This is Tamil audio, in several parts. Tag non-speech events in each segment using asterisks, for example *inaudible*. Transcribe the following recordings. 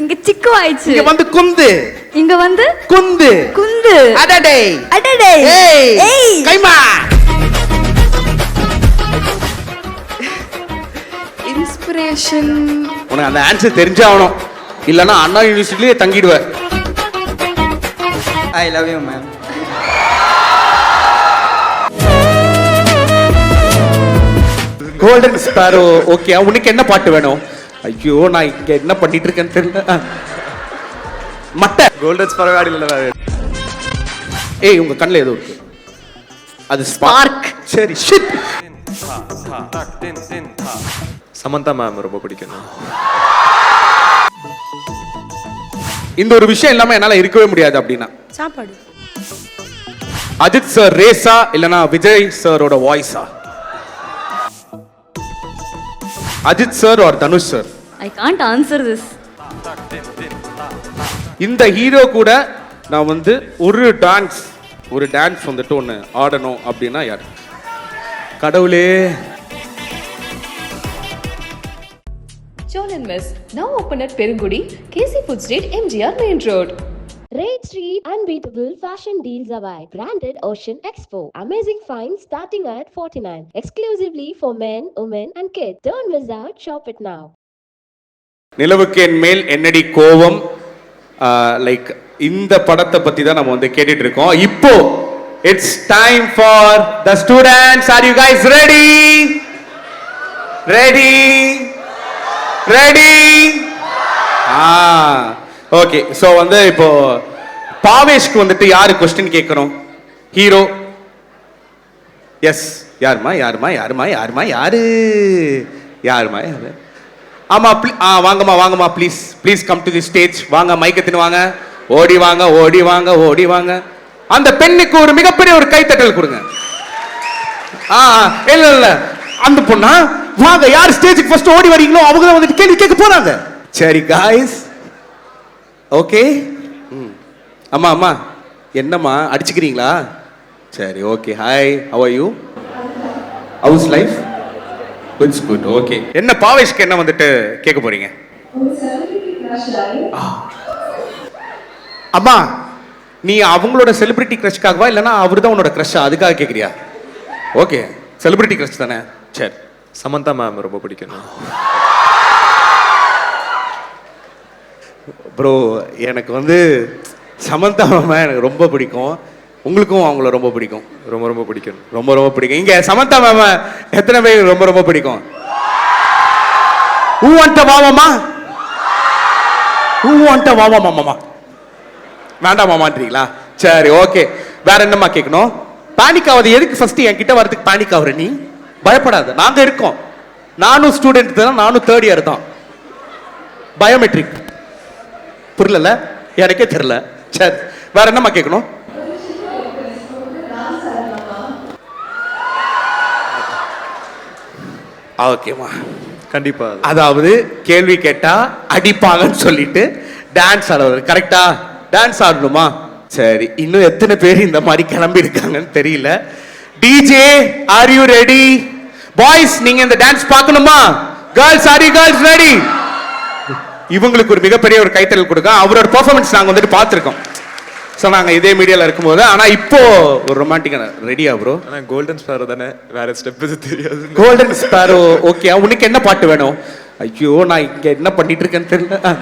இங்க சிக்கு ஆயிடுச்சு இங்க வந்து குந்து. இங்க வந்து குந்து. குந்து. அடடே. அடடே. ஏய். ஏய். கைமா. இன்ஸ்பிரேஷன் உனக்கு அந்த ஆன்சர் தெரிஞ்சாகணும். இல்லைன்னா அண்ணா யூனிவர்சிட்டிலேயே தங்கிடுவ. I love you ma'am golden sparrow okay உனக்கு என்ன பாட்டு வேணும்? ஐயோ நான் இங்க என்ன பண்ணிட்டு இருக்கேன்னு தெரியல. மட்டை. கோல்டன் ஸ்பரவாடியில் ஏய் உங்க கண்ணுல ஏதோ இருக்கு. அது Spark. சரி ஷிட் சமந்தா மேம் ரொம்ப பிடிக்கும். இந்த ஒரு விஷயம் இல்லாம என்னால இருக்கவே முடியாது அப்படின்னா. சாப்பாடு. அஜித் சார் ரேஸா இல்லனா விஜய் சாரோட வாய்ஸா Ajith sir or Dhanush sir I can't answer this இந்த ஹீரோ கூட நான் வந்து ஒரு டான்ஸ் ஒரு டான்ஸ் வந்துட்டு ஒன்று ஆடணும் அப்படின்னா யார்? கடவுளே. And Miss, now open at Perungudi, KC Food Street, MGR Main Road. Rate Street Unbeatable Fashion Deals await. Branded Ocean Expo. Amazing finds starting at 49. Exclusively for men, women, and kids. Don't miss out. Shop it now. நிலவுக்கு என் மேல் என்னடி கோபம் லைக் இந்த படத்தை பத்தி தான் நம்ம வந்து கேட்டுட்டு இருக்கோம் இப்போ it's time for the students are you guys ready ready ready ah okay so வந்து இப்போ பாவேஷ்க்கு வந்துட்டு யாரு கொஸ்டின் கேட்கணும் ஹீரோ எஸ் யாருமா? யாருமா? யாருமா? யாருமா? யாரு? யாருமா? யாரு? ஆமா ப்ளீ ஆ வாங்கம்மா வாங்கம்மா please please come to the stage வாங்க மைக்கத்தின் வாங்க. ஓடி வாங்க ஓடி வாங்க ஓடி வாங்க. அந்த பெண்ணுக்கு ஒரு மிகப்பெரிய ஒரு கைத்தட்டல் கொடுங்க. ஆ ஆ, இல்ல இல்ல. அந்த பொண்ணா? வாங்க யார் ஸ்டேஜுக்கு ஃபர்ஸ்ட் ஓடி வரீங்களோ அவங்க வந்துட்டு கேள்வி கேட்க போறாங்க. சரி காய்ஸ் ஓகே ம் அம்மா அம்மா என்னம்மா அடிச்சுக்கிறீங்களா? சரி okay hi how are you how's life it's good okay என்ன பாவேஷ்க்கு என்ன வந்துட்டு கேட்க போறீங்க? ஆ. அம்மா நீ அவங்களோட செலிபிரிட்டி க்ரஷ்க்காகவா இல்லைன்னா அவர் தான் உன்னோட க்ரஷ்ஷா அதுக்காக கேட்குறியா ஓகே செலிபிரிட்டி க்ரஷ் தானே? சரி. சமந்தா மேம் ரொம்ப பிடிக்கும். ப்ரோ எனக்கு வந்து சமந்தா மேம் எனக்கு ரொம்ப பிடிக்கும். உங்களுக்கும் அவங்கள ரொம்ப பிடிக்கும். ரொம்ப ரொம்ப பிடிக்கும். ரொம்ப ரொம்ப பிடிக்கும். இங்க சமந்தா மேம் எத்தனை பேர் ரொம்ப ரொம்ப பிடிக்கும்? ஊ வந்துட்ட வாமாமா ஊ வந்துட்ட வாமா மாமாமா வேண்டாம் மாமான்றீங்களா? சரி ஓகே வேற என்னம்மா கேட்கணும் பேனிக் ஆகுது எதுக்கு ஃபர்ஸ்ட் என்கிட்ட வரதுக்கு பேனிக் ஆகுற நீ? பயப்படாத. நாங்க இருக்கோம். நானும் ஸ்டூடெண்ட் தான். நானும் தேர்ட் இயர் தான். பயோமெட்ரிக் புரியல எனக்கே தெரியல. சரி வேற என்னம்மா கேட்கணும்? ஓகேம்மா. கண்டிப்பா. அதாவது கேள்வி கேட்டா அடிப்பாங்கன்னு சொல்லிட்டு டான்ஸ் ஆடுறது கரெக்டா டான்ஸ் ஆடணுமா? சரி இன்னும் எத்தனை பேர் இந்த மாதிரி கிளம்பி இருக்காங்கன்னு தெரியல. DJ are you ready boys நீங்க இந்த டான்ஸ் பார்க்கணுமா? Girls are you girls ready இவங்களுக்கு ஒரு மிகப்பெரிய ஒரு கைத்தறல் கொடுக்க அவரோட பெர்ஃபார்மன்ஸ் நாங்க வந்துட்டு பார்த்துருக்கோம். ஸோ நாங்க இதே மீடியால இருக்கும்போது ஆனா இப்போ ஒரு ரொமான்டிக்கான ரெடியா ப்ரோ ஆனா கோல்டன் ஸ்பேரோ தானே வேற ஸ்டெப் இது தெரியாது. கோல்டன் ஸ்பாரோ ஓகே உனக்கு என்ன பாட்டு வேணும்? ஐயோ நான் இங்க என்ன பண்ணிட்டு இருக்கேன்னு தெரியல.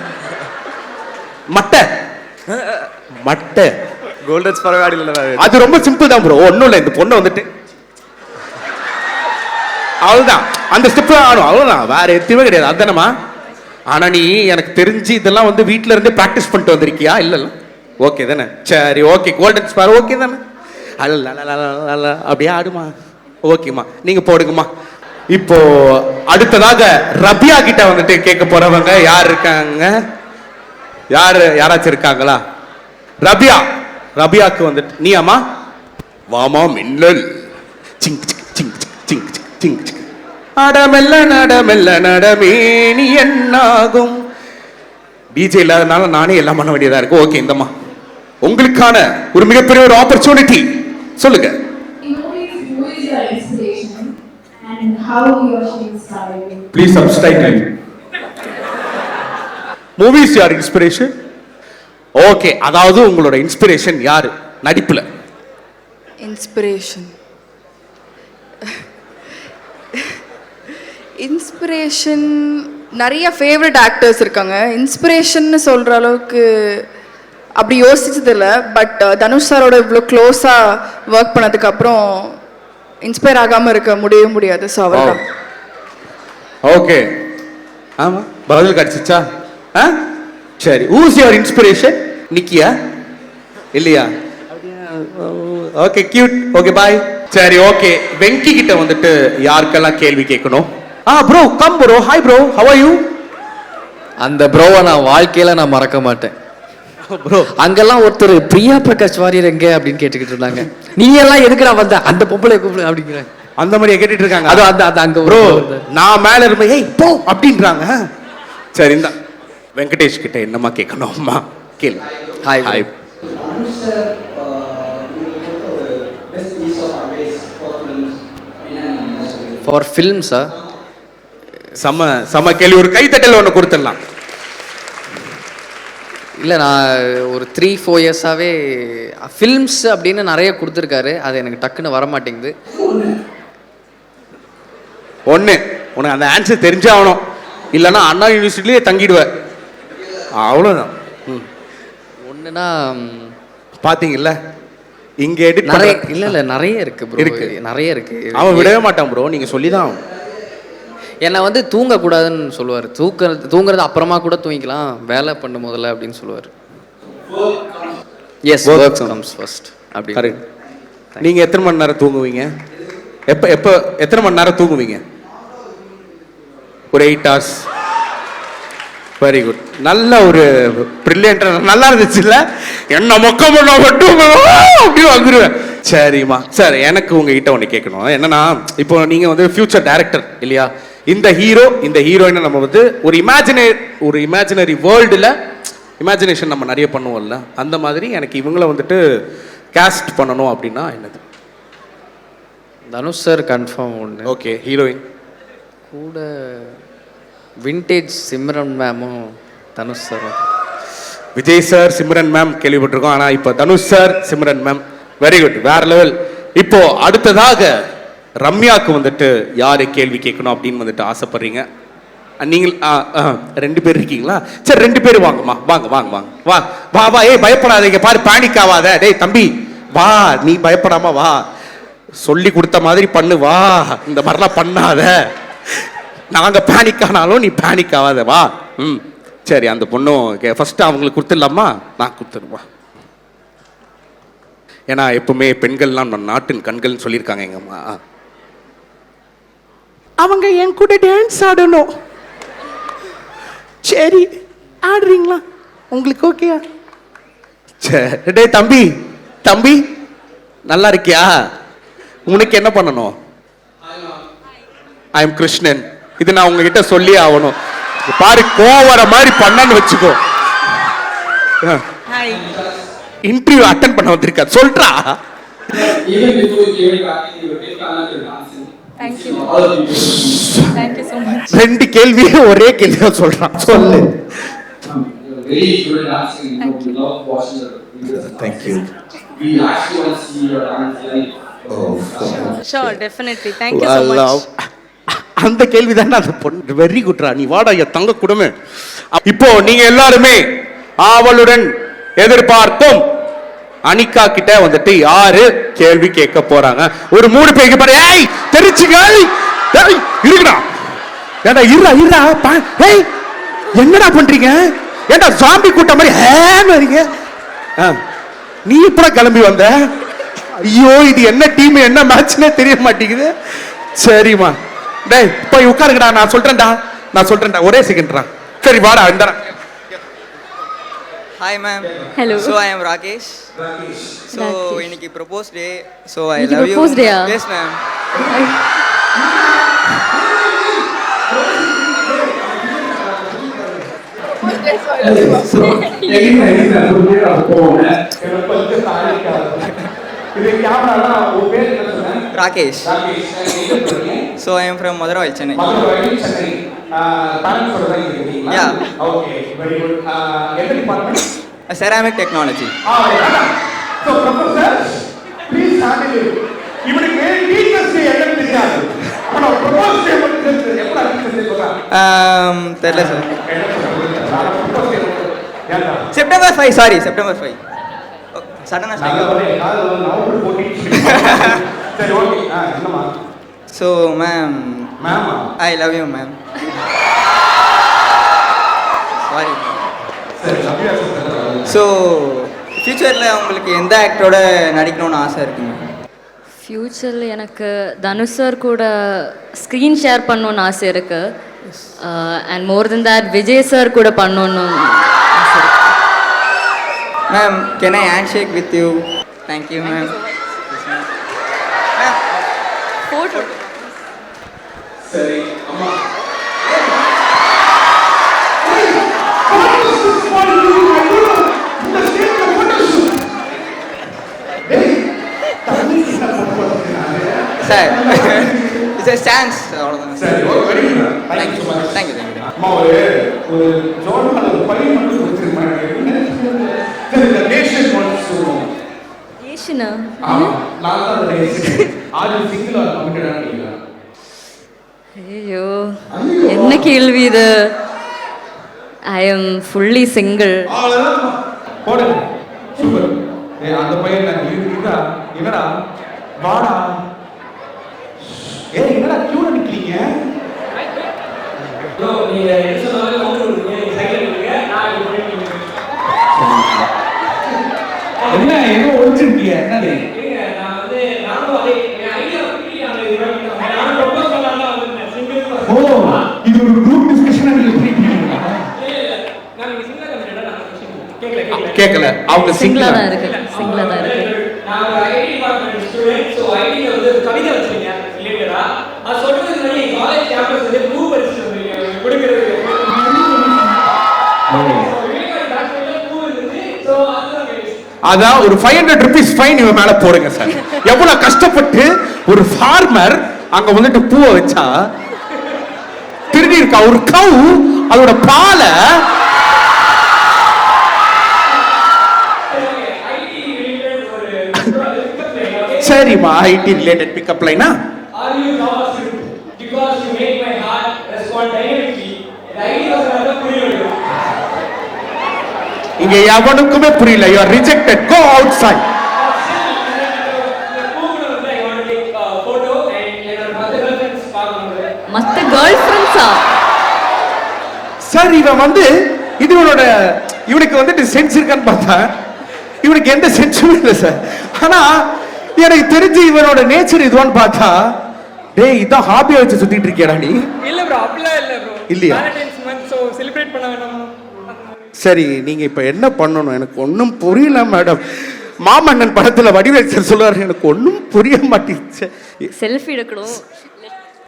மட்டை. மட்டை. கோல்டன் ஸ்பரவாடியில் வேற அது ரொம்ப சிம்பிள் தான் ப்ரோ ஒன்றும் இல்லை இந்த பொண்ணை வந்துட்டு. அவ்வளவுதான். அந்த ஸ்டெப் ஆடும் அவ்வளவுதான். வேற எதுவுமே கிடையாது. அதுதானம்மா ஆனால் நீ எனக்கு தெரிஞ்சு இதெல்லாம் வந்து வீட்டில் இருந்தே ப்ராக்டிஸ் பண்ணிட்டு வந்திருக்கியா? இல்லைல்ல ஓகே தானே. சரி ஓகே கோல்டன் ஸ்பார் ஓகே தானே. அல்ல அப்படியே ஆடுமா? ஓகேம்மா நீங்கள் போடுங்கம்மா. இப்போ அடுத்ததாக ரபியா கிட்ட வந்துட்டு கேட்க போறவங்க யார் இருக்காங்க? யார் யாராச்சும் இருக்காங்களா? ரபியா. ரபியாக்கு வந்துட்டு நீ அம்மா வாமா மின்னல். சிங் சிங் சிங் சிங் சிங் சிங் அடமெல்ல நடமெல்ல நடமே நீ என்னாகும்? டிஜே இல்லாதனால நானே எல்லாம் பண்ண வேண்டியதா இருக்கு. ஓகே இந்தம்மா. உங்களுக்கான ஒரு மிகப்பெரிய ஒரு ஆப்பர்ச்சுனிட்டி சொல்லுங்க? ப்ளீஸ் சப்ஸ்கிரைப் மூவிஸ் யார் இன்ஸ்பிரேஷன் ஓகே அதாவது உங்களோட இன்ஸ்பிரேஷன் யாரு? நடிப்புல. இன்ஸ்பிரேஷன் இன்ஸ்பிரேஷன் நிறைய ஃபேவரட் ஆக்டர்ஸ் இருக்காங்க. இன்ஸ்பிரேஷன்னு சொல்கிற அளவுக்கு அப்படி யோசிச்சதில்ல. பட் தனுஷ் சாரோட இவ்வளோ க்ளோஸாக ஒர்க் பண்ணதுக்கப்புறம் இன்ஸ்பயர் ஆகாமல் இருக்க முடியவே முடியாது. ஸோ அவர் ஓகே ஆமா. பதில் கிடைச்சிச்சா? ஆ? சரி. ஊஸ் யுவர் இன்ஸ்பிரேஷன் நிக்கியா? இல்லையா? ஓகே கியூட் ஓகே பாய் சரி ஓகே வெங்கி கிட்ட வந்துட்டு யாருக்கெல்லாம் கேள்வி கேட்கணும்? ஆ bro come bro hi bro how are you அந்த ப்ரோவை நான் வாழ்க்கையில நான் மறக்க மாட்டேன். ப்ரோ அங்கெல்லாம் ஒருத்தர் பிரியா பிரகாஷ் வாரியர் எங்க? அப்படின்னு கேட்டுக்கிட்டு இருந்தாங்க. நீ எல்லாம் எதுக்குடா வந்த? அந்த பொம்பளை கூப்பிடு அப்படிங்கிறாங்க அந்த மாதிரி கேட்டுட்டு இருக்காங்க. அது அந்த அந்த அங்க ப்ரோ நான் மேல இருப்பேன் ஏய் போ அப்படின்றாங்க. சரி இந்த. வெங்கடேஷ் கிட்ட என்னமா கேட்கணும்? அம்மா கேளு. Bro. ஹாய் ஃபார் ஃபில்ம்ஸா சம சம கேள்வி. ஒரு கைத்தட்டல் ஒன்று கொடுத்துடலாம். இல்லை நான் ஒரு த்ரீ ஃபோர் இயர்ஸாகவே ஃபில்ம்ஸ் அப்படின்னு நிறைய கொடுத்துருக்காரு. அது எனக்கு டக்குன்னு வர மாட்டேங்குது ஒன்று உனக்கு அந்த ஆன்சர் தெரிஞ்சாகணும். இல்லைன்னா அண்ணா யூனிவர்சிட்டிலேயே தங்கிடுவ. அவ்வளோதான் ம். ஒன்றுனா பார்த்தீங்கல்ல இங்கே எடிட் நிறைய இல்லை இல்லை நிறைய இருக்கு ப்ரோ இருக்கு. நிறைய இருக்கு. அவன் விடவே மாட்டான் ப்ரோ நீங்கள் சொல்லி தான் என்னை வந்து தூங்கக்கூடாதுன்னு சொல்லுவார். தூக்க தூங்குறது அப்புறமா கூட தூங்கிக்கலாம். வேலை பண்ணும் முதல்ல அப்படின்னு சொல்லுவார். எஸ் ஒர்க் கம்ஸ் ஃபர்ஸ்ட் அப்படி. கரெக்ட் நீங்கள் எத்தனை மணி நேரம் தூங்குவீங்க? எப்போ எப்போ எத்தனை மணி நேரம் தூங்குவீங்க? ஒரு எயிட் ஹவர்ஸ் வெரி குட் நல்ல ஒரு ப்ரில்லியன்ட்டாக நல்லா இருந்துச்சுல்ல? என்ன மொக்கம் பண்ண மட்டும் அப்படி வந்துடுவேன் சரிம்மா. சார் எனக்கு உங்ககிட்ட ஒன்று கேட்கணும். என்னன்னா இப்போ நீங்கள் வந்து ஃபியூச்சர் டேரக்டர் இல்லையா? இந்த ஹீரோ இந்த ஹீரோயினை நம்ம வந்து ஒரு இமேஜினே ஒரு இமேஜினரி வேர்ல்டில் இமேஜினேஷன் நம்ம நிறைய பண்ணுவோம்ல. அந்த மாதிரி எனக்கு இவங்கள வந்துட்டு காஸ்ட் பண்ணணும் அப்படின்னா என்னது? தனுஷ் சார் கன்ஃபார்ம் ஒன்று ஓகே ஹீரோயின் கூட விண்டேஜ் சிம்ரன் மேமும் தனுஷ் சாரும் விஜய் சார் சிம்ரன் மேம் கேள்விப்பட்டிருக்கோம். ஆனால் இப்போ Dhanush sir Simran ma'am very good வேற லெவல் இப்போ அடுத்ததாக ரம்யாவுக்கு வந்துட்டு யார் கேள்வி கேட்கணும் அப்படின்னு வந்துட்டு ஆசைப்படுறீங்க? நீங்கள் ஆ, ஆ, ரெண்டு பேர் இருக்கீங்களா? சரி ரெண்டு பேர் வாங்கம்மா. வாங்க வாங்க வாங்க. வா வா வா. ஏய் பயப்படாதீங்க. பாரு பேனிக் ஆகாத டேய் தம்பி வா. நீ பயப்படாம வா. சொல்லி கொடுத்த மாதிரி பண்ணு வா. இந்த மாதிரிலாம் பண்ணாத. நாங்கள் பேனிக் ஆனாலும் நீ பேனிக் ஆகாத வா. ம். சரி அந்த பொண்ணும் ஃபஸ்ட்டு அவங்களுக்கு கொடுத்துடலாமா? நான் கொடுத்துருவா ஏன்னா எப்பவுமே பெண்கள்லாம் நம் நாட்டின் கண்கள்னு சொல்லியிருக்காங்க எங்கம்மா. அவங்க என் கூட டான்ஸ் ஆடணும். சரி ஆடுறீங்களா? உங்களுக்கு ஓகேயா சரி டேய் தம்பி தம்பி நல்லா இருக்கியா? உனக்கு என்ன பண்ணணும்? ஐ எம் கிருஷ்ணன் இது நான் உங்ககிட்ட சொல்லி ஆகணும். பாரு கோவர மாதிரி பண்ணன்னு வச்சுக்கோ. இன்டர்வியூ அட்டன் பண்ண வந்திருக்கா சொல்றா. ரெண்டு கேள்வியே ஒரே கேள்வியா சொல்றான் சொல்லு Um. Love. அந்த கேள்வி தானே அந்த பொண்ணு வெரி குட்ரா நீ வாடா என் தங்க குடுமே இப்போ நீங்க எல்லாருமே ஆவலுடன் எதிர்பார்க்கும் அனிகா கிட்ட வந்துட்டு யாரு கேள்வி கேட்க போறாங்க? ஒரு மூணு பேருக்கு பாரு. ஏய் தெரிச்சுங்க ஏய், இருக்குடா ஏடா இருடா இருடா. பா- ஏய் என்னடா பண்றீங்க? ஏடா சாம்பி கூட்டம் மாதிரி ஹேன்னு வரீங்க? ஆ, நீ இப்படா கிளம்பி வந்த? ஐயோ இது என்ன டீம் என்ன மேட்ச்னே தெரிய மாட்டேங்குது. சரிம்மா. டேய் போய் உட்காருங்கடா. நான் சொல்றேன்டா. நான் சொல்றேன்டா. ஒரே செகண்ட்ரா சரி வாடா இந்தடா. Hi ma'am. Hello. So I am Rakesh. So Rakesh. இன்னைக்கு propose day. So I இன்னைக்கு love propose you. day-ஆ? Yes ma'am. Rakesh. So I am from Madurai, Chennai. பேரண்ட்ஸோட தான் இங்க இருக்கீங்களா Yeah. Okay ceramic technology so இவனுக்கு டீச்சர்ஸ் தெரியாது. ப்ரொபோஸ் எப்படி தெரில sir September five sorry September five சடனாக சரி ஓகே என்னம்மா? So ma'am Mema I love you ma'am sorry so ஃப்யூச்சரில் உங்களுக்கு எந்த ஆக்டரோட நடிக்கணும்னு ஆசை இருக்குங்க ஃப்யூச்சரில் எனக்கு தனுஷ் சார் கூட ஸ்க்ரீன் ஷேர் பண்ணணும்னு ஆசை இருக்கு. And more then that Vijay sir கூட பண்ணணும்னு ஆசை இருக்கு. Ma'am can I hand shake with you thank you ma'am photo சரி அம்மா. சார் இட்ஸ் சான்ஸ் அவ்வளோதான் சரி okay very good thank you so much thank you thank you அம்மா ஒரு ஒரு ஜோர்னல் ஒரு பையன் மட்டும் வச்சிருக்கேன். இந்த நேஷன் ஒன்ஸ் சொல்லுவோம். ஏஷனா ஆமா நான் தான் நேஷன் சிங்கிள் ஆர் ஐயோ என்ன கேள்வி இது? ஐ எம் ஃபுல்லி சிங்கிள் அந்த பையன் என்னடா வாடா. ஏ என்னடா கியூல நிக்கிறீங்க? என்ன என்னது? இது ஒரு குரூப் டிஸ்கஷனா நீங்க பண்ணிட்டீங்களா கேட்கல. அவங்க சிங்கிளா தான் இருக்கு. சிங்கிளாக தான் இருக்கு. நான் ஒரு ஐடி டிபார்ட்மெண்ட் ஸ்டூடெண்ட் ஸோ ஐடியில் வந்து ஒரு கவிதை வச்சிருக்கேன். ரிலேட்டடா அது சொல்றதுக்கு முன்னாடி என் காலேஜ் கேம்பஸ் வந்து ப்ளூ பரிசு வந்திருக்கேன் கொடுக்கறது பூ இருந்துச்சு. ஸோ அதுதான் guys. அதான் ஒரு ஃபைவ் ஹண்ட்ரட் ருபீஸ் ஃபைன் இவன் மேல போடுங்க சார். எவ்வளவு கஷ்டப்பட்டு ஒரு ஃபார்மர் அங்க வந்துட்டு பூவை வச்சா? திருடி இருக்கா? ஒரு கவு அதோட பாலை சரிம்மா ஐடி ரிலேட்டட் பிக்கப் லைனா இங்க எவனுக்குமே புரியல. You are rejected go outside மற்ற கேர்ள் ஃப்ரெண்ட்ஸா சார் இவன் வந்து இது இவனோட இவனுக்கு வந்துட்டு சென்ஸ் இருக்கான்னு பார்த்தா இவனுக்கு எந்த சென்ஸுமே இல்லை சார் ஆனா எனக்கு தெரிஞ்சு இவனோட நேச்சர் இதுவான்னு பார்த்தா டேய் இதான் ஹாபியா வச்சு சுத்திட்டு இருக்கியாடா நீ? இல்ல ப்ரோ அப்படிலாம் இல்ல ப்ரோ இல்லையா? வேலண்டைன்ஸ் மந்த் ஸோ செலிப்ரேட் பண்ண வேணாமா. சரி நீங்க இப்ப என்ன பண்ணணும்? எனக்கு ஒன்றும் புரியல மேடம் மாமன்னன் படத்துல வடிவேல் சார் சொல்றாரு எனக்கு ஒன்றும் புரிய மாட்டேங்குது. செல்ஃபி எடுக்கணும்.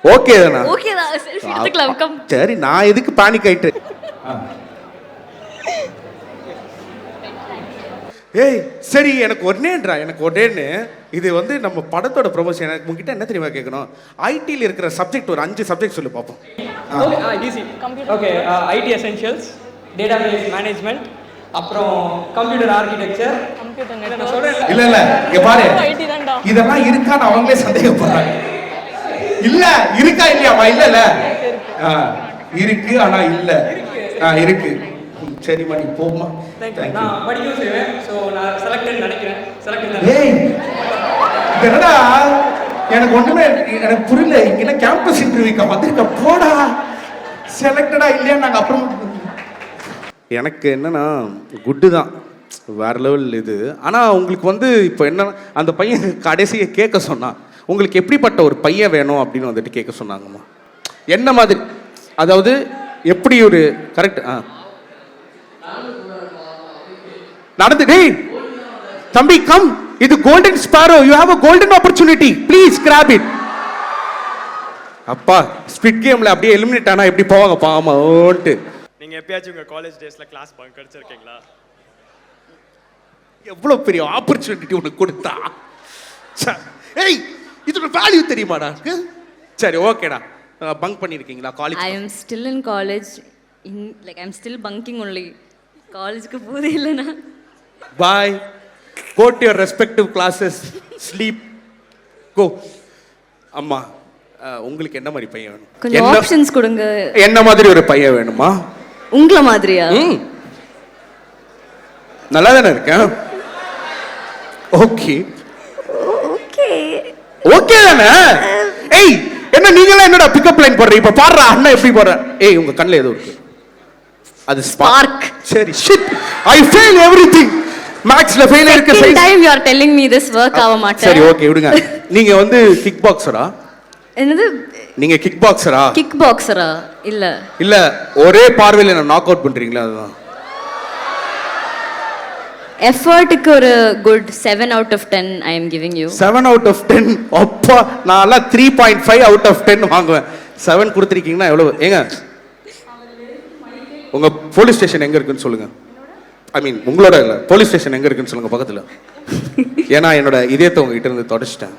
ஓகே தானா? ஓகே தான் செல்ஃபி எடுத்துக்கலாம் கம் சரி நான் எதுக்கு பேனிக் ஆயிட்டு ஏய் சரி எனக்கு ஒன்னேன்றா எனக்கு ஒன்னேன்னு. இது வந்து நம்ம படத்தோட ப்ரொமோஷன் எனக்கு உங்ககிட்ட என்ன தெரியுமா கேட்கணும்? ஐடியில் இருக்கிற சப்ஜெக்ட் ஒரு அஞ்சு சப்ஜெக்ட் சொல்லி பார்ப்போம் okay IT essentials database management அப்புறம் கம்ப்யூட்டர் ஆர்கிடெக்சர் இல்ல இல்ல இங்க பாரு. இதெல்லாம் இருக்கான்னு அவங்களே சந்தேகப்படுறாங்க. இல்ல இருக்கா இல்லையாமா இல்ல இல்ல. ஆ, இருக்கு ஆனா இல்ல. ஆ, இருக்கு. சரிம்மா நீ. நான் படிக்கவும் செய்வேன். ஸோ நான் செலக்டட் நினைக்கிறேன் ஏய் என்னடா? எனக்கு ஒண்ணுமே எனக்கு புரியல. இங்க கேம்பஸ் இன்டர்வியூக்கு வந்திருக்க. போடா. செலக்டடா இல்லையா? நாங்க அப்புறம் எனக்கு என்னன்னா குட்டு தான். வேற லெவல் இது. ஆனா உங்களுக்கு வந்து இப்போ என்ன அந்த பையன் கடைசியை கேட்க சொன்னான் உங்களுக்கு எப்படிப்பட்ட ஒரு பையன் வேணும்? அப்படின்னு வந்துட்டு கேட்க சொன்னாங்கம்மா. என்ன மாதிரி? அதாவது எப்படி ஒரு கரெக்ட் ஆ. நடந்து டேய் தம்பி கம் இது golden sparrow you have a golden opportunity please grab it அப்பா ஸ்பிட் கேம்ல அப்படியே எலிமினேட் ஆனா எப்படி போவாங்க? பாமா ஓன்ட்டு நீங்க எப்பயாச்சும் உங்க காலேஜ் டேஸ்ல கிளாஸ் பங்க் அடிச்சிருக்கீங்களா? எவ்வளவு பெரிய ஆப்பர்ச்சுனிட்டி உனக்கு கொடுத்தா. ஏய் இதோட வேல்யூ தெரியுமாடா? சரி ஓகேடா. பங்க் பண்ணியிருக்கீங்களா college I am still in college in like I am still bunking only காலேஜுக்கு போதே இல்லைண்ணா. Boy go to your respective classes sleep go அம்மா உங்களுக்கு என்ன மாதிரி பையன் வேணும்? கொஞ்சம் ஆப்ஷன்ஸ் கொடுங்க. என்ன மாதிரி ஒரு பையன் வேணுமா? உங்களை மாதிரியா? நல்லா தானே இருக்கேன்? ஓகே ஓகே ஓகே தானே? ஏய் என்ன நீங்களா என்னடா பிக்கப் லைன் போடுற? இப்ப பாடுற அண்ணா எப்படி போடுற? ஏய் உங்க கண்ணுல ஏதோ இருக்கு. அது ஸ்பார்க் சரி ஷிட் ஐ ஃபெயில் எவ்ரிதிங் மேக்ஸ்ல ஃபெயில் இருக்கு second time you are telling me this work ஆக மாட்டேன். சரி ஓகே விடுங்க. நீங்க வந்து கிக் பாக்ஸரா என்னது? நீங்க கிக் பாக்ஸரா கிக் பாக்ஸரா இல்ல. இல்ல ஒரே பார்வையில என்ன நாக் அவுட் பண்றீங்களா அதுதான்? எஃபர்ட்டுக்கு ஒரு good seven out of ten I am giving you seven out of ten அப்பா நான்லாம் three point five out of ten வாங்குவேன். செவன் கொடுத்துருக்கீங்கன்னா எவ்வளவு? ஏங்க உங்க போலீஸ் ஸ்டேஷன் எங்க இருக்குன்னு சொல்லுங்க. ஐ மீன் உங்களோட இல்லை போலீஸ் ஸ்டேஷன் எங்கே இருக்குன்னு சொல்லுங்கள் பக்கத்தில். ஏன்னா என்னோட இதயத்தை உங்ககிட்ட இருந்து தொடச்சிட்டேன்.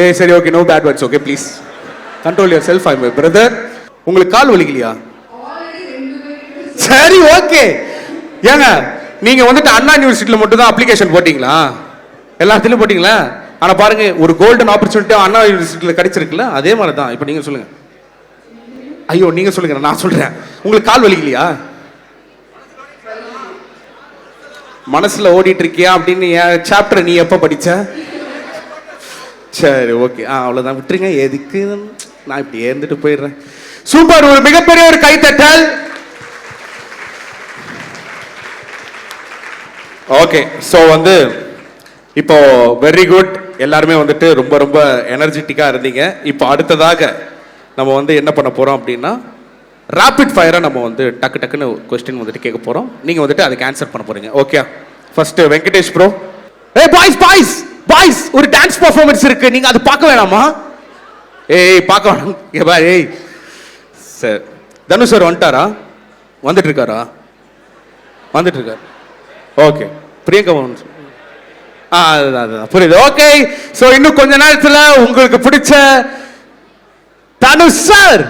ஏய் சரி okay no bad words okay please control yourself I my brother உங்களுக்கு கால் வலிக்கலையா? சரி ஓகே ஏங்க நீங்க வந்துட்டு அண்ணா யூனிவர்சிட்டியில் மட்டும் தான் அப்ளிகேஷன் போட்டிங்களா? எல்லாத்துலேயும் போட்டிங்களா? ஆனால் பாருங்க ஒரு கோல்டன் ஆப்பர்ச்சுனிட்டி அண்ணா யூனிவர்சிட்டியில் கிடைச்சிருக்குல்ல அதே மாதிரி தான் இப்போ நீங்கள் சொல்லுங்க. ஐயோ நீங்கள் சொல்லுங்க நான் சொல்கிறேன் உங்களுக்கு கால் வலிக்கலையா? மனசுல ஓடிட்டு இருக்கியா அப்படின்னு என் சாப்டர் நீ எப்ப படிச்ச? சரி ஓகே ஆ அவ்வளவுதான். விட்டுருங்க. எதுக்கு? நான் இப்படி ஏந்துட்டு போயிடுறேன். சூப்பர் ஒரு மிகப்பெரிய ஒரு கைத்தட்டல். ஓகே ஸோ வந்து இப்போ வெரி குட் எல்லாருமே வந்துட்டு ரொம்ப ரொம்ப எனர்ஜெட்டிக்காக இருந்தீங்க. இப்போ அடுத்ததாக நம்ம வந்து என்ன பண்ண போகிறோம் அப்படின்னா ரேபிட் ஃபயராக நம்ம வந்து டக்கு டக்குன்னு கொஸ்டின் வந்துட்டு கேட்க போகிறோம் நீங்கள் வந்துட்டு அதுக்கு ஆன்சர் பண்ண போகிறீங்க ஓகே ஃபர்ஸ்ட் வெங்கடேஷ் ப்ரோ ஏய் பாய்ஸ் பாய்ஸ் பாய்ஸ் ஒரு டான்ஸ் பர்ஃபார்மன்ஸ் இருக்கு. நீங்கள் அது பார்க்க வேணாமா? ஏய் பார்க்க வேணாம். ஏ பாய் ஏய். சார் தனுஷ் சார் வந்துட்டாரா? வந்துட்டு இருக்காரா? வந்துட்டு இருக்காரு. ஓகே பிரியங்கா மோகன் ஆ அதுதான் அதுதான். புரியுது. ஓகே ஸோ இன்னும் கொஞ்ச நேரத்தில் உங்களுக்கு பிடிச்ச தனுஷ் சார்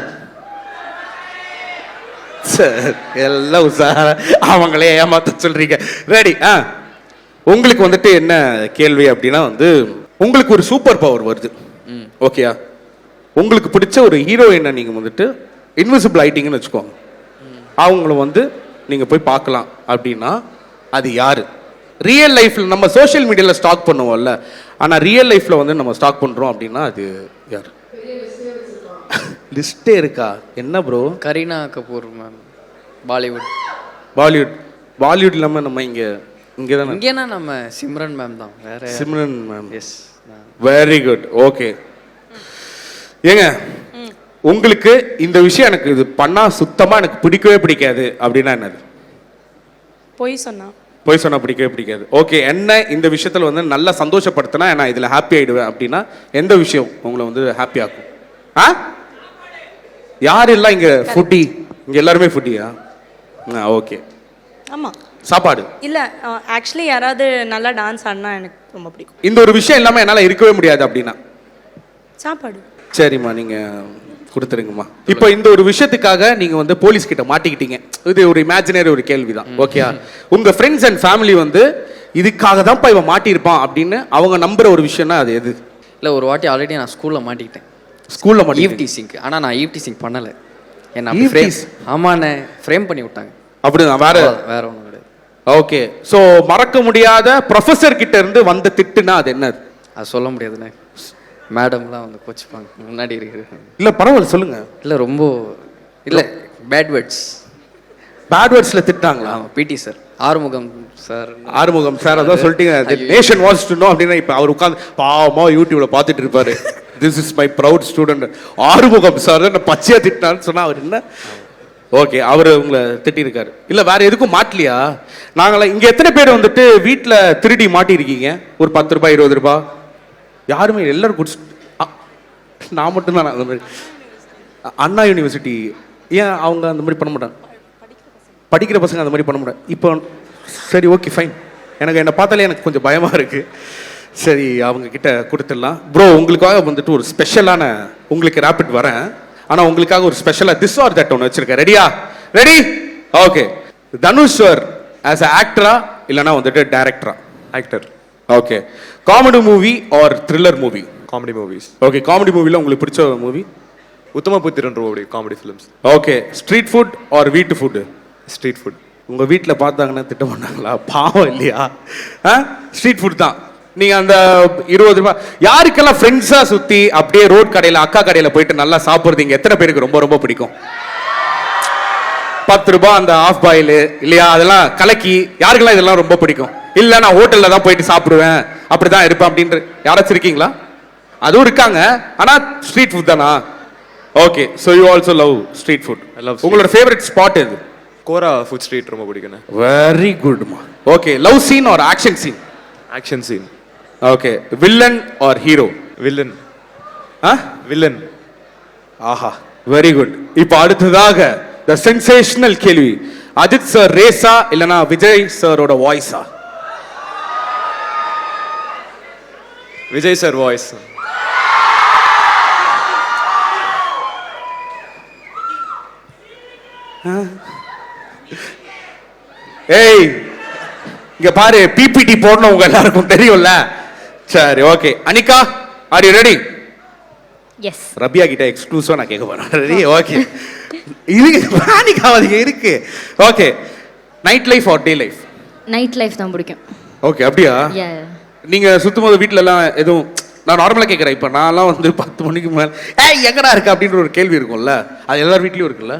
சார் *laughs* எல்லாம் உசார அவங்களே ஏமாத்த சொல்றீங்க. ரெடி ஆ? உங்களுக்கு வந்துட்டு என்ன கேள்வி அப்படின்னா வந்து உங்களுக்கு ஒரு சூப்பர் பவர் வருது. ஓகேயா உங்களுக்கு பிடிச்ச ஒரு ஹீரோயினை நீங்கள் வந்துட்டு இன்விசிபிள் ஆயிட்டீங்கன்னு வச்சுக்கோங்க. அவங்கள வந்து நீங்கள் போய் பார்க்கலாம் அப்படின்னா அது யார்? ரியல் லைஃப்பில் நம்ம சோஷியல் மீடியாவில் ஸ்டாக் பண்ணுவோம்ல. ஆனால் ரியல் லைஃப்பில் வந்து நம்ம ஸ்டாக் பண்ணுறோம் அப்படின்னா அது யார்? லிஸ்டே இருக்கா? என்ன bro Kareena Kapoor ma'am Bollywood. Bollywood. Bollywood இல்லாம நம்ம இங்க இங்க தானே? இங்கேனா நம்ம சிம்ரன் மேம் தான். வேற Simran ma'am yes very good okay ஏங்க உங்களுக்கு இந்த விஷயம் எனக்கு இது பண்ணா சுத்தமா எனக்கு பிடிக்கவே பிடிக்காது. அப்படின்னா என்னது? பொய் சொன்னா. போய் சொன்னா பிடிக்கவே பிடிக்காது. ஓகே என்ன இந்த விஷயத்துல வந்து நல்லா சந்தோஷப்படுத்தினா நான் இதுல ஹாப்பி ஆயிடுவேன் அப்படின்னா எந்த விஷயம் உங்களை வந்து ஹாப்பி ஆக்கும்? ஆ? யார் எல்லாம் இங்க ஃபுட்டி இங்க எல்லாருமே ஃபுட்டியா ஓகே ஆமா. சாப்பாடு? இல்ல ஆக்சுவலி யாராவது நல்லா டான்ஸ் ஆடினா எனக்கு ரொம்ப பிடிக்கும். இந்த ஒரு விஷயம் இல்லாம என்னால இருக்கவே முடியாது அப்படின்னா? சாப்பாடு. சரிம்மா நீங்க கொடுத்துருங்கம்மா. இப்போ இந்த ஒரு விஷயத்துக்காக நீங்க வந்து போலீஸ் கிட்ட மாட்டிக்கிட்டீங்க. இது ஒரு இமேஜினரி ஒரு கேள்விதான். ஓகேயா உங்க ஃப்ரெண்ட்ஸ் அண்ட் ஃபேமிலி வந்து இதுக்காக தான்ப்பா இவன் மாட்டியிருப்பான் அப்படின்னு அவங்க நம்புற ஒரு விஷயம்னா அது எது? இல்லை ஒரு வாட்டி ஆல்ரெடி நான் ஸ்கூலில் மாட்டிக்கிட்டேன். ஸ்கூல்ல ஈவ் மாட்டி டீசிங்க்கு ஆனால் நான் ஈவ் டீசிங் பண்ணலை. என்ன ஃப்ரேம்? ஆமாண்ணே ஃப்ரேம் பண்ணி விட்டாங்க. அப்படிதான் வேற வேற ஒன்றும் கிடையாது. ஓகே சோ மறக்க முடியாத ப்ரொஃபசர் கிட்ட இருந்து வந்த திட்டுனா அது என்னது அது சொல்ல முடியாதுண்ணே. மேடம்லாம் வந்து கோச்சிப்பாங்க. முன்னாடி இருக்கிறது. இல்ல பரவாயில்ல சொல்லுங்க. இல்லை ரொம்ப இல்லை பேட் வேர்ட்ஸ் பேட் வேர்ட்ஸ்ல திட்டாங்களா? ஆமாம் PT sir Arumugam sir Arumugam sir அதான் சொல்லிட்டீங்க. நேஷன் வாட்ச் டு நோ அப்படின்னா இப்போ அவர் உட்காந்து பாவமா யூடியூப்ல பார்த்துட்டு இருப்பாரு. *laughs* This is my proud student Arumugam sir என்ன பச்சையா திட்டினான்னு சொன்னா அவர் என்ன? ஓகே அவர் உங்களை திட்டிருக்காரு. இல்ல வேற எதுக்கும் மாட்டலையா? நாங்களாம் இங்க எத்தனை பேர் வந்துட்டு வீட்டில் திருடி மாட்டியிருக்கீங்க ஒரு பத்து ரூபாய் இருபது ரூபாய்? யாருமே எல்லாரும் குட்ஸ் நான் மட்டும் தான் அந்த மாதிரி? அண்ணா யூனிவர்சிட்டி ஏன் அவங்க அந்த மாதிரி பண்ண மாட்டாங்க? படிக்கிற பசங்க அந்த மாதிரி பண்ண மாட்டாங்க. இப்போ சரி ஓகே ஃபைன் எனக்கு என்னை பார்த்தாலே எனக்கு கொஞ்சம் பயமாக இருக்குது சரி அவங்க கிட்ட கொடுத்துடலாம். ப்ரோ உங்களுக்காக வந்துட்டு ஒரு ஸ்பெஷலான உங்களுக்கு ரேபிட் வரேன். ஆனா உங்களுக்காக ஒரு ஸ்பெஷலா திஸ் ஆர் தட் ஒன்று வச்சிருக்கேன். ரெடியா ready okay Dhanush sir as a ஆக்டரா இல்லைன்னா வந்துட்டு டைரக்டரா actor okay comedy movie or thriller movie comedy movies okay comedy மூவில உங்களுக்கு பிடிச்ச movie Uthama Puthiran rowdy comedy films okay street food or வீட்டு ஃபுட்டு ஸ்ட்ரீட் ஃபுட் உங்க வீட்டில் பார்த்தாங்கன்னா திட்ட மாட்டாங்களா பாவம் இல்லையா? ஸ்ட்ரீட் ஃபுட் தான். நீங்க அந்த இருபது ரூபாய் யாருக்கெல்லாம் ஃப்ரெண்ட்ஸா சுத்தி அப்படியே ரோட் கடையில அக்கா கடையில போயிட்டு நல்லா சாப்பிடுறது இங்க எத்தனை பேருக்கு ரொம்ப ரொம்ப பிடிக்கும்? பத்து ரூபாய் அந்த ஆஃப் பாயில் இல்லையா? அதெல்லாம் கலக்கி யாருக்கெல்லாம் இதெல்லாம் ரொம்ப பிடிக்கும்? இல்ல நான் ஹோட்டல்ல தான் போயிட்டு சாப்பிடுவேன் அப்படிதான் இருப்பேன் அப்படின்ற யாராச்சும் இருக்கீங்களா? அதுவும் இருக்காங்க ஆனா ஸ்ட்ரீட் ஃபுட் தானா? Okay so you also love street food I love street உங்களோட ஃபேவரட் ஸ்பாட் எது? கோரா ஃபுட் ஸ்ட்ரீட் ரொம்ப பிடிக்கும் very குட்மா okay love scene or action scene action scene okay villain or hero villain ah villain aha very good இப்போ அடுத்ததாக த சென்சேஷனல் கேள்வி. அஜித் சார் ரேஸா இல்லனா விஜய் சாரோட வாய்ஸா விஜய் சார் வாய்ஸ் ஏய் இங்க பாரு பிபிடி போடணும் உங்க எல்லாருக்கும் தெரியும்ல? சரி okay Anika are you ready yes Rabia கிட்ட எக்ஸ்க்ளூசிவா நான் கேட்க போறேன். ரெடி ஓகே இருக்கு. பேனிக் ஆகாதீங்க இருக்கு. Okay night life or day life night life தான் பிடிக்கும். ஓகே அப்படியா? நீங்க சுத்தும் போது வீட்ல எல்லாம் எதுவும் நான் நார்மலா கேக்குறேன் இப்ப. நான்லாம் வந்து பத்து மணிக்கு மேல ஏய் எங்கடா இருக்க? அப்படின்ற ஒரு கேள்வி இருக்கும்ல. அது எல்லார் வீட்லயும் இருக்குல்ல?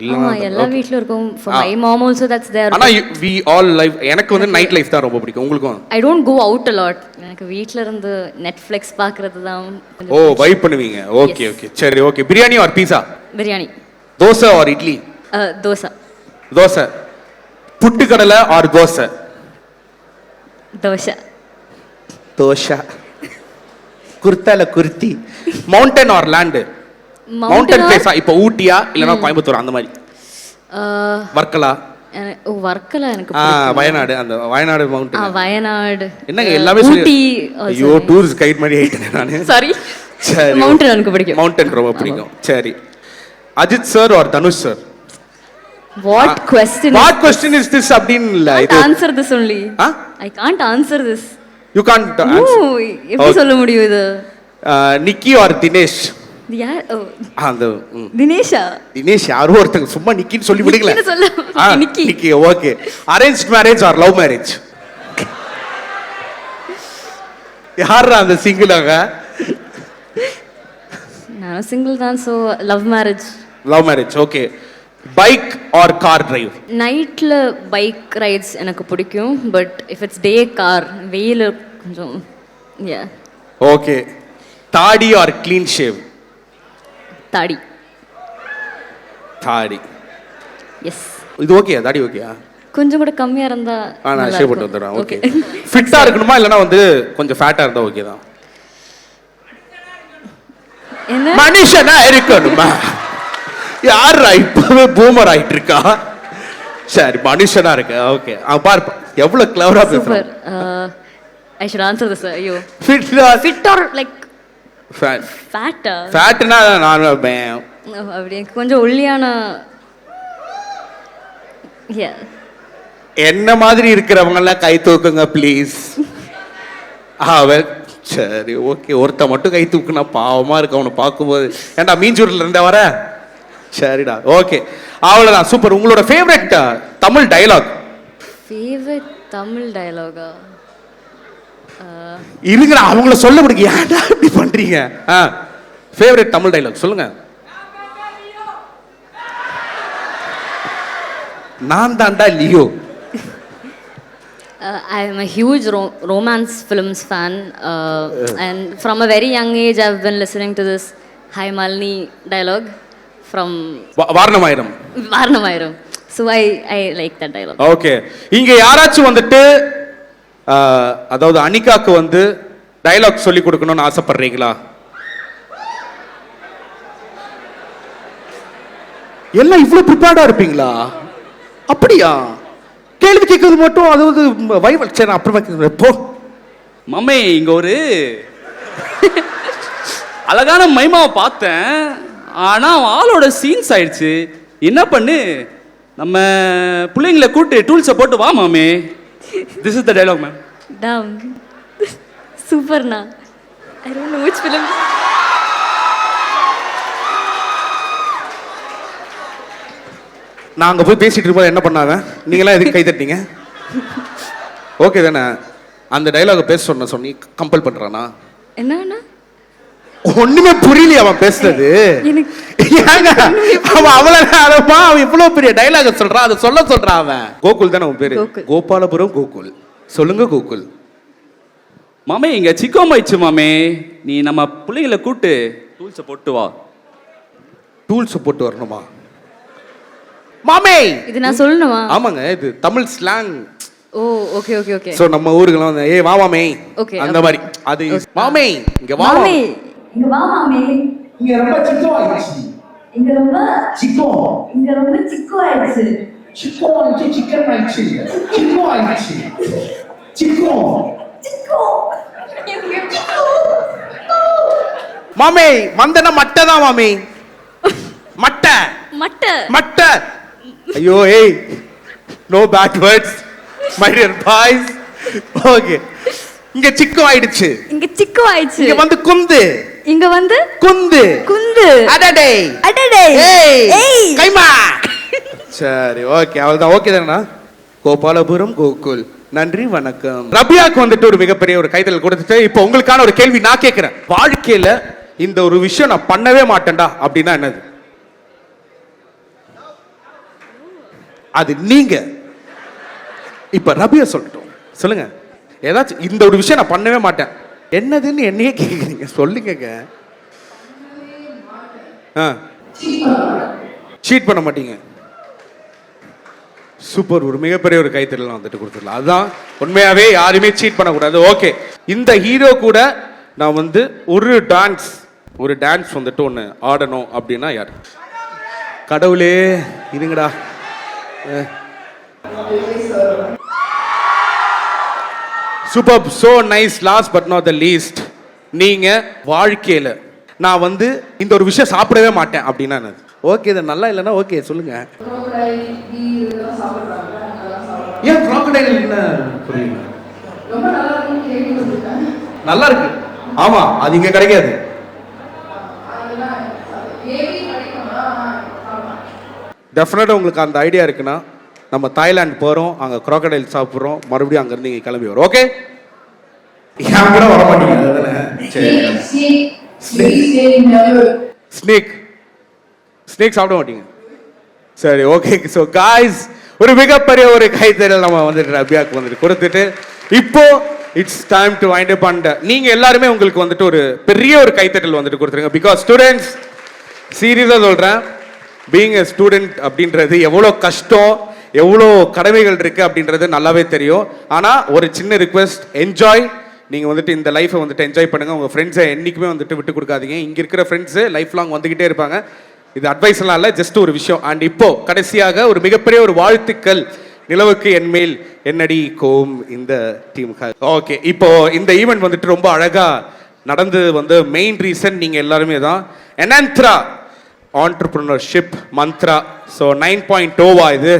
எல்லா வீட்லயும் இருக்கும் for my mom also that's there ஆனா வி ஆல் லைஃப் எனக்கு வந்து நைட் லைஃப் தான் ரொம்ப பிடிக்கும். உங்களுக்கும்? I don't go out a lot எனக்கு வீட்ல இருந்து நெட்ஃப்ளிக்ஸ் பார்க்கிறது தான் ஓ வைப் பண்ணுவீங்க. ஓகே ஓகே சரி okay biryani or pizza biryani dosa or idli? Dosa. Dosa. Puttu கடலை or dosa? Dosa. Dosa. குர்த்தால kurti. Mountain or land mountain பிளேஸா இப்போ ஊட்டியா? இல்லைன்னா கோயம்புத்தூர்? அந்த மாதிரி. வர்க்கலா? வர்க்கலா எனக்கு. வயநாடு. அந்த வயநாடு மவுண்டன் வயநாடு. என்னங்க எல்லாமே ஊட்டி. ஐயோ டூரிஸ்ட் கைட் மாதிரி ஆயிட்டேன் நானு. சாரி சரி மவுண்டன் எனக்கு பிடிக்கும். மவுண்டன் ரொம்ப பிடிக்கும். சரி. Ajith sir or Dhanush sir what question what question is this அப்படின்னு இல்ல இது answer this only? I can't answer this you can't எப்படி. சொல்ல முடியும் இது? நிக்கி ஆர் தினேஷ்? இது யார்? ஓ, அந்த ம். தினேஷா? தினேஷ் யாரோ ஒருத்தங்க சும்மா நிக்கின்னு சொல்லி விடுங்களேன். நிக்கின்னு சொல்ல. ஆ, Nikki. Nikki okay. Arrange marriage or love marriage யாரா அந்த சிங்கிளாக நான் சிங்கிள் தான் so love marriage love marriage okay bike or car drive நைட்டில் பைக் ரைட்ஸ் எனக்கு பிடிக்கும் but if it's day car வெயில் கொஞ்சம் yeah, ஓகே தாடி ஆர் க்ளீன் ஷேவ் தாடி. தாடி. எஸ் இது ஓகே தாடி ஓகேயா கொஞ்சம் கூட கம்மியாக இருந்தா ஆ நான் ஷேவ் இருக்கும். வந்துடுறேன். ஓகே. ஃபிட்டா இருக்கணுமா? இல்லைன்னா வந்து கொஞ்சம் ஃபேட்டா இருந்தா ஓகே தான். என்ன? மனுஷனா இருக்கணுமா? யாரா இப்பவே பூமர் ஆயிட்டு இருக்கா? சரி மனுஷனா இருக்கு. ஓகே அவன் பாரு எவ்வளவு கிளவரா சூப்பர் பேசுறான். ஐ ஷுட் ஆன்சர் திஸ் ஐயோ. ஃபிட் ஆர் லைக் ஃபேட்டா ஃபேட்னா நான் பே- அப்படி. கொஞ்சம் ஒல்லியான. என்ன மாதிரி இருக்கிறவங்க எல்லாம் கை தூக்குங்க ப்ளீஸ் அவன் சரி ஓகே ஒருத்த மட்டும் கை தூக்குனா பாவமா இருக்கு அவனை பார்க்கும்போது. ஏன்டா மீஞ்சூர்ல இருந்த வர? சரிடா ஓகே அவ்வளவுதான். சூப்பர் உங்களோட favourite Tamil dialogue favourite Tamil டயலாகா இருங்கடா அவங்கள சொல்ல முடியும் ஏன்டா இப்படி பண்றீங்க ஃபேவரட் தமிழ் டைலாக் சொல்லுங்க நான் தான்டா Leo Uh, I am a huge ro- romance films fan, uh, and from a very young age, I've been listening to this "Hi Malini" dialogue from வா- Vaaranam Aayiram Varnamayiram. So I I like that dialogue. Okay இங்க யாராச்சும் வந்துட்டு அதாவது அனிகாக்கு வந்து டைலாக் சொல்லி கொடுக்கணும்னு ஆசைப்படுறீங்களா? எல்லாம் இவ்வளவு ப்ரிப்பேர்டா இருப்பீங்களா? அப்படியா? கேள்வி கேட்கறது மட்டும் அதாவது வைவல் சரி அப்புறமா கேட்குறேன் போ. மாமே இங்க ஒரு அழகான மைமாவை பார்த்தேன். ஆனா அவன் ஆளோட சீன்ஸ் ஆயிடுச்சு. என்ன பண்ணு? நம்ம பிள்ளைங்களை கூட்டு டூல்ஸை போட்டு வா மாமே this is the dialogue ma'am Tom சூப்பர்ண்ணா I don't know which film. நான் அங்கே போய் பேசிட்டு இருப்போம் என்ன பண்ணாங்க நீங்களாம் எதுக்கு கை தட்டிங்க ஓகே *laughs* தானே. அந்த டைலாக பேச சொன்ன சொன்னி கம்பல் பண்றானா? என்னண்ணா? ஒண்ணுமே புரியலையே அவன் பேசுறது அவன் அவ்வளவு நேரமா அவன் இவ்வளவு பெரிய டைலாக சொல்றான் அதை சொல்ல சொல்றான் அவன். கோகுல் தானே உன் பேரு. கோபாலபுரம் கோகுல். சொல்லுங்க கோகுல். மாமே இங்க சிக்கோம் ஆயிடுச்சு மாமே. நீ நம்ம பிள்ளைங்களை கூட்டு டூல்ஸை போட்டு வா. டூல்ஸ் போட்டு வரணுமா? மாமே! இது நான் சொல்லணுமா? ஆமாங்க இது Tamil slang oh okay okay okay so நம்ம ஊருக்குலாம் ஏய் வா மாமே. Okay, அந்த okay. மாதிரி. அது மாமே இங்க வா. மாமி இங்க வா மாமி. இங்க ரொம்ப சிக்கம் ஆயிடுச்சு இங்க ரொம்ப சிக்கம் இங்க ரொம்ப சிக்கு ஆயிடுச்சு சிக்கம் ஆயிடுச்சு சிக்கன் ஆயிடுச்சு சிக்கம் ஆயிடுச்சு சிக்கம் மாமே மந்தன மட்டை தான் மாமே. மட்டை. மட்டை. மட்டை. ஐயோ ஏய். No bad words my dear boys okay இங்க சிக்கம் ஆயிடுச்சு இங்க சிக்கு ஆயிடுச்சு இங்க வந்து குந்து. இங்க வந்து குந்து. குந்து. அடடே. அடடே. ஏய். ஏய். கைமா. சரி ஓகே அவ்வளவுதான். ஓகே தானா கோபாலபுரம் கோகுல். நன்றி வணக்கம். ரபியாக்கு வந்துட்டு ஒரு மிகப்பெரிய ஒரு கைதல் கொடுத்துட்டு இப்போ உங்களுக்கான ஒரு கேள்வி நான் கேட்கிறேன். வாழ்க்கையில இந்த ஒரு விஷயம் நான் பண்ணவே மாட்டேன்டா அப்படின்னா என்னது? அது நீங்க. இப்ப ரபியா சொல்லட்டும். சொல்லுங்க. ஏதாச்சும் இந்த ஒரு விஷயம் நான் பண்ணவே மாட்டேன். என்னதுன்னு என்னையே கேட்குறீங்க சொல்லுங்க ஆ. சீட் பண்ண மாட்டீங்க. சூப்பர் ஒரு மிகப்பெரிய ஒரு கைத்தறலாம் வந்துட்டு கொடுத்துடலாம். அதுதான் உண்மையாகவே யாருமே சீட் பண்ணக்கூடாது. ஓகே இந்த ஹீரோ கூட நான் வந்து ஒரு டான்ஸ் ஒரு டான்ஸ் வந்துட்டு ஒன்று ஆடணும் அப்படின்னா யார்? கடவுளே இருங்கடா. Super so nice last but not the least நீங்க வாழ்க்கையில நான் வந்து இந்த ஒரு விஷயம் சாப்பிடவே மாட்டேன் அப்படின்னா ஓகே இது நல்லா இல்லைன்னா ஓகே சொல்லுங்க. ஏன் crocodile என்ன புரியல? நல்லா இருக்கு. ஆமா அது இங்க கிடைக்காது. டெஃபினட்டாக உங்களுக்கு அந்த ஐடியா இருக்குன்னா நம்ம தாய்லாந்து போகிறோம் அங்கே crocodile சாப்பிட்றோம் மறுபடியும் அங்கேருந்து இங்கே கிளம்பி வரோம். ஓகே ஏன் கூட வர மாட்டீங்க? ஸ்னேக் ஸ்னேக் சாப்பிட மாட்டீங்க? சரி ஓகே ஸோ காய்ஸ் ஒரு மிகப்பெரிய ஒரு கைத்தறல் நம்ம வந்துட்டு ரபியாக்கு வந்துட்டு கொடுத்துட்டு இப்போ it's time to wind up and நீங்க எல்லாருமே உங்களுக்கு வந்துட்டு ஒரு பெரிய ஒரு கைத்தட்டல் வந்துட்டு கொடுத்துருங்க. பிகாஸ் ஸ்டூடெண்ட்ஸ் சீரியஸாக சொல்கிறேன் பீயிங் எ ஸ்டூடெண்ட் அப்படின்றது எவ்வளோ கஷ்டம் எவ்வளோ கடமைகள் இருக்குது அப்படின்றது நல்லாவே தெரியும். ஆனால் ஒரு சின்ன ரிக்வெஸ்ட் என்ஜாய் நீங்கள் வந்துட்டு இந்த லைஃப்பை வந்துட்டு என்ஜாய் பண்ணுங்கள் உங்கள் ஃப்ரெண்ட்ஸை என்றைக்குமே வந்துட்டு விட்டு கொடுக்காதீங்க. இங்கே இருக்கிற ஃப்ரெண்ட்ஸு லைஃப் லாங் வந்துக்கிட்டே இருப்பாங்க. இது அட்வைஸ்லாம் இல்லை ஜஸ்ட் ஒரு விஷயம். அண்ட் இப்போ கடைசியாக ஒரு மிகப்பெரிய ஒரு வாழ்த்துக்கள். நிலவுக்கு என்மேல் என்னடி கோம் இந்த டீமுக்காக ஓகே இப்போ இந்த ஈவெண்ட் வந்துட்டு ரொம்ப அழகாக நடந்து வந்து மெயின் ரீசன் நீங்கள் எல்லாருமே தான். எனான்த்ரா ஆண்டர்பிரினர்ஷிப் மந்த்ரா ஸோ நைன் பாயிண்ட் டோவா இது?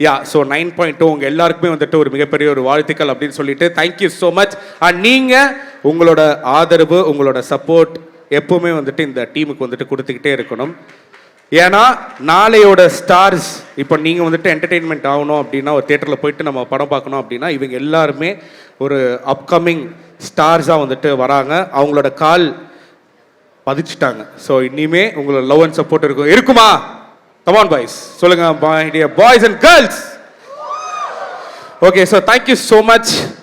Yeah so nine point two உங்கள் எல்லாருக்குமே வந்துட்டு ஒரு மிகப்பெரிய ஒரு வாழ்த்துக்கள் அப்படின்னு சொல்லிட்டு தேங்க்யூ ஸோ மச் அண்ட் நீங்கள் உங்களோட ஆதரவு உங்களோட சப்போர்ட் எப்பவுமே வந்துட்டு இந்த டீமுக்கு வந்துட்டு கொடுத்துக்கிட்டே இருக்கணும். ஏன்னா நாளையோட ஸ்டார்ஸ் இப்போ நீங்கள் வந்துட்டு என்டர்டெயின்மெண்ட் ஆகணும் அப்படின்னா ஒரு தேட்டரில் போயிட்டு நம்ம படம் பார்க்கணும் அப்படின்னா இவங்க எல்லாருமே ஒரு அப்கமிங் ஸ்டார்ஸாக வந்துட்டு வராங்க. அவங்களோட கால் பதிச்சுட்டாங்க. ஸோ இனிமே உங்களோட லவ் அண்ட் சப்போர்ட் இருக்கும். இருக்குமா? கமான் பாய்ஸ் சொல்லுங்க boys and girls okay so thank you so much